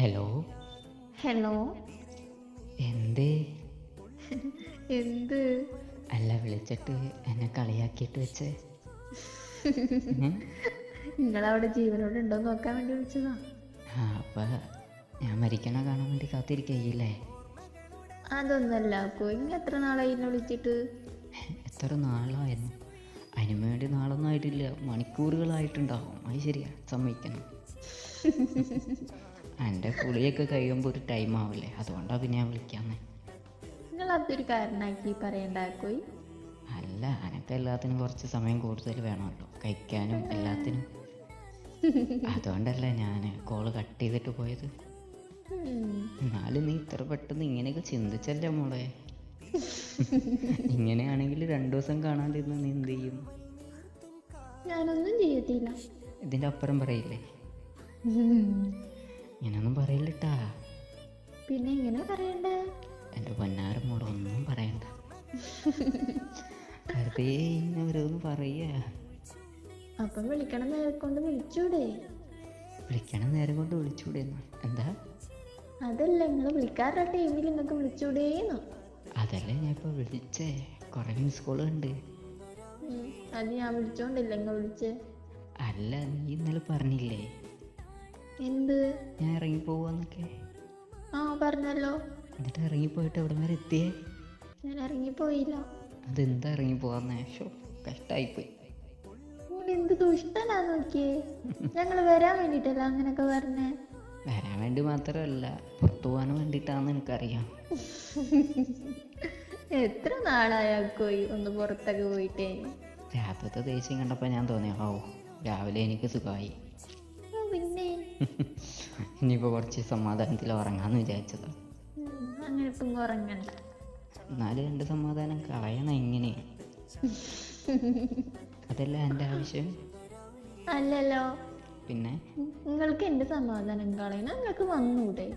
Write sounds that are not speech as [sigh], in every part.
Hello hello എന്ത്? [laughs] എന്ത്? അല്ല വിളിച്ചിട്ട് എന്നെ കളിയാക്കിയിട്ട് വെച്ച്? [laughs] നിങ്ങളവിടെ ജീവനോട് ഉണ്ടോ നോക്കാൻ വേണ്ടി വിളിച്ചതാ. ആ അപ്പൊ ഞാൻ മരിക്കണ കാണാൻ വേണ്ടി കാത്തിരിക്കയില്ലേ അതൊന്നല്ല കൊയിങ് എത്ര നാളായി എന്നെ വിളിച്ചിട്ട്? എത്ര നാളായിരുന്നു? അതിനു വേണ്ടി നാളൊന്നും ആയിട്ടില്ല മണിക്കൂറുകളായിട്ടുണ്ടാവും. അത് ശരിയാ സമ്മതിക്കണം. [laughs] എന്റെ കുളിയൊക്കെ കഴിയുമ്പോൾ ഒരു ടൈം ആവില്ലേ അതുകൊണ്ടാണ് പിന്നെ ഞാൻ വിളിക്കാന്നേ. നിങ്ങൾ അതൊരു കാരണമാക്കി പറയണ്ട കോയി? അല്ല അനക്ക് എല്ലാത്തിനും കുറച്ച് സമയം കൂടുതൽ വേണമല്ലോ കഴിക്കാനും എല്ലാത്തിനും. അതുകൊണ്ടല്ലേ ഞാൻ കോൾ കട്ട് ചെയ്തിട്ട് പോയത്. എന്നാലും നീ ഇത്ര പെട്ടെന്ന് ഇങ്ങനെയൊക്കെ ചിന്തിച്ചല്ലേ മോളെ? ഇങ്ങനെയാണെങ്കിൽ രണ്ടു ദിവസം കാണാണ്ടിരുന്ന നീ എന്ത് ചെയ്യും? ഞാനൊന്നും ചെയ്യത്തില്ല. ഇതിന്റെ അപ്പുറം പറയില്ലേ? ഇങ്ങനൊന്നും പറയില്ലട്ടാ. പിന്നെ ഇങ്ങനെ പറയണ്ട? എന്റെ പൊന്നാര മോളെ ഒന്നും പറയണ്ട. വെറുതെ ഇങ്ങനെ ഓരോന്ന് പറയുക അപ്പം വിളിക്കണം നേരെ കൊണ്ട് വിളിച്ചൂടെ? വിളിക്കണ നേരം കൊണ്ട് വിളിച്ചൂടെ. എന്താ? അതല്ല നിങ്ങൾ വിളിക്കാറുള്ള ടൈമിൽ നിങ്ങൾക്ക് വിളിച്ചൂടേന്നു. അതല്ലേ ഞാൻ ഇപ്പോൾ വിളിച്ചേ. കുറേ മിസ് കോൾ ഉണ്ട് അത് ഞാൻ വിളിച്ചോണ്ടില്ല നിങ്ങൾ വിളിച്ചേ. അല്ല നീ ഇന്നലെ പറഞ്ഞില്ലേ? എന്ത്? ഞാൻ ഇറങ്ങി പോവാന്നൊക്കെ ആ പറഞ്ഞല്ലോ. എന്നിട്ട് ഇറങ്ങി പോയിട്ട് എവിടെ വരെ എത്തിയേ? ഞാൻ ഇറങ്ങി പോയില്ല അതെന്താ ഇറങ്ങി ഷോ കഷ്ടായിപ്പോയി. എന്ത് ദുഷ്ടനാ നോക്കിയേ. ഞങ്ങൾ വരാൻ വേണ്ടിട്ടല്ല അങ്ങനൊക്കെ പറഞ്ഞേ. വരാൻ വേണ്ടി മാത്രമല്ല പുറത്തു പോകാൻ വേണ്ടിട്ടാന്ന് എനിക്കറിയാം. എത്ര നാളായാക്കോയി ഒന്ന് പുറത്തൊക്കെ പോയിട്ടേ രാത്രിത്തെ ദേഷ്യം കണ്ടപ്പോൾ ഞാൻ തോന്നി ഓ രാവിലെ എനിക്ക് സുഖമായി [laughs] ഇനിയിപ്പോൾ കുറച്ച് സമാധാനത്തിൽ ഉറങ്ങാമെന്ന് വിചാരിച്ചത്. അങ്ങനെ ഇപ്പം എന്നാലും എന്റെ സമാധാനം കളയണം എങ്ങനെ അതല്ല എന്റെ ആവശ്യം? അല്ലല്ലോ. പിന്നെ? നിങ്ങൾക്ക് എന്റെ സമാധാനം കളയണം നിങ്ങൾക്ക് വന്നൂടെ.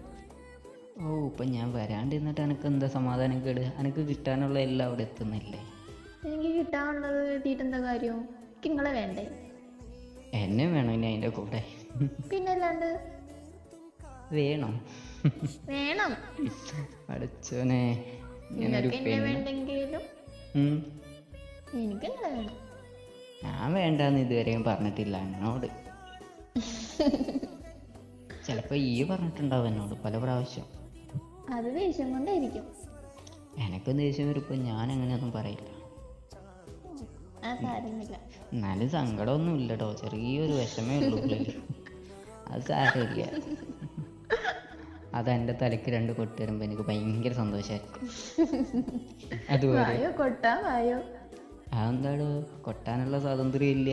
ഓ ഇപ്പം ഞാൻ വരാണ്ടിരുന്നിട്ട് എനിക്ക് എന്താ സമാധാനം കേട്? എനിക്ക് കിട്ടാനുള്ള എല്ലാം അവിടെ എത്തുന്നില്ലേ? എനിക്ക് കിട്ടാനുള്ളത് എഴുതിയിട്ട് എന്താ കാര്യം? നിങ്ങളെ വേണ്ടേ? എന്നെ വേണം ഇനി അതിന്റെ കൂടെ. പിന്നല്ലാണ്ട്? വേണം. വേണം. അടച്ചോനെ വേണ്ടെങ്കിലും. എനിക്ക് വേണം. ഞാൻ വേണ്ടെന്ന് ഇതുവരെയും പറഞ്ഞിട്ടില്ല എന്നോട്. ചിലപ്പോ ഈ പറഞ്ഞിട്ടുണ്ടാവും എന്നോട് പല പ്രാവശ്യം. അത് ദേഷ്യം കൊണ്ടായിരിക്കും. എനക്കും ദേഷ്യം വരുമ്പോ ഞാൻ അങ്ങനെയൊന്നും പറയില്ല. എന്നാലും സങ്കടമൊന്നും ഇല്ലട്ടോ ചെറിയൊരു വിഷമേ ഉള്ളൂ ഉള്ളിൽ അത് സാരമില്ല അത് എന്റെ തലയ്ക്ക് രണ്ട് കൊട്ട് വരുമ്പോൾ എനിക്ക് ഭയങ്കര സന്തോഷമായിരിക്കും അതുപോലെ. അതെന്താടോ കൊട്ടാനുള്ള സ്വാതന്ത്ര്യം ഇല്ല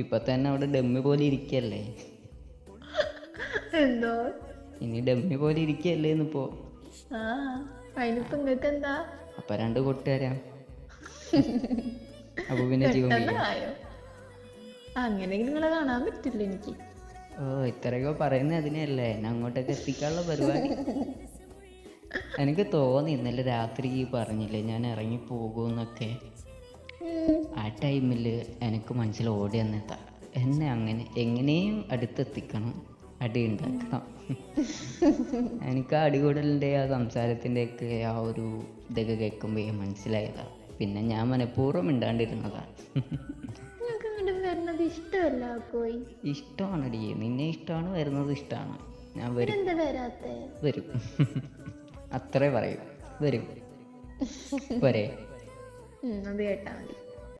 ഇപ്പൊ തന്നെ അവിടെ ഡമ്മി പോലെ ഇരിക്കല്ലേ? എന്തോ? ഇനി ഡമ്മി പോലെ ഇരിക്കല്ലേ ഇന്നിപ്പോ? അപ്പൊ രണ്ട് കൊട്ട് തരാം. [laughs] അപ്പൊ പിന്നെ ജീവൻ വീഴും. നിങ്ങളെ കാണാൻ പറ്റില്ല എനിക്ക്. ഓ ഇത്രയൊക്കെ പറയുന്ന അതിനല്ലേ എന്നെ അങ്ങോട്ടൊക്കെ എത്തിക്കാനുള്ള പരിപാടി. എനിക്ക് തോന്നി ഇന്നലെ രാത്രി പറഞ്ഞില്ലേ ഞാൻ ഇറങ്ങി പോകുമെന്നൊക്കെ. ആ ടൈമിൽ എനിക്ക് മനസ്സിൽ ഓടി വന്നെത്താം എന്നെ അങ്ങനെ എങ്ങനെയും അടുത്തെത്തിക്കണം അടി ഉണ്ടാക്കണം. എനിക്ക് ആ അടികൂടലിന്റെ ആ സംസാരത്തിന്റെ ഒക്കെ ആ ഒരു ഇതൊക്കെ കേൾക്കുമ്പോൾ മനസ്സിലായതാണ് പിന്നെ ഞാൻ മനഃപൂർവം മിണ്ടാണ്ടിരുന്നതാണ് ഇഷ്ടമല്ല കോയി. ഇഷ്ടമാണടി. നിന്നെ ഇഷ്ടമാണ് വരുന്നത് ഇഷ്ടമാണ്. ഞാൻ വരും. വരും. അത്രേ പറയൂ. വരും. പോരെ അത് കേട്ടാ മതി.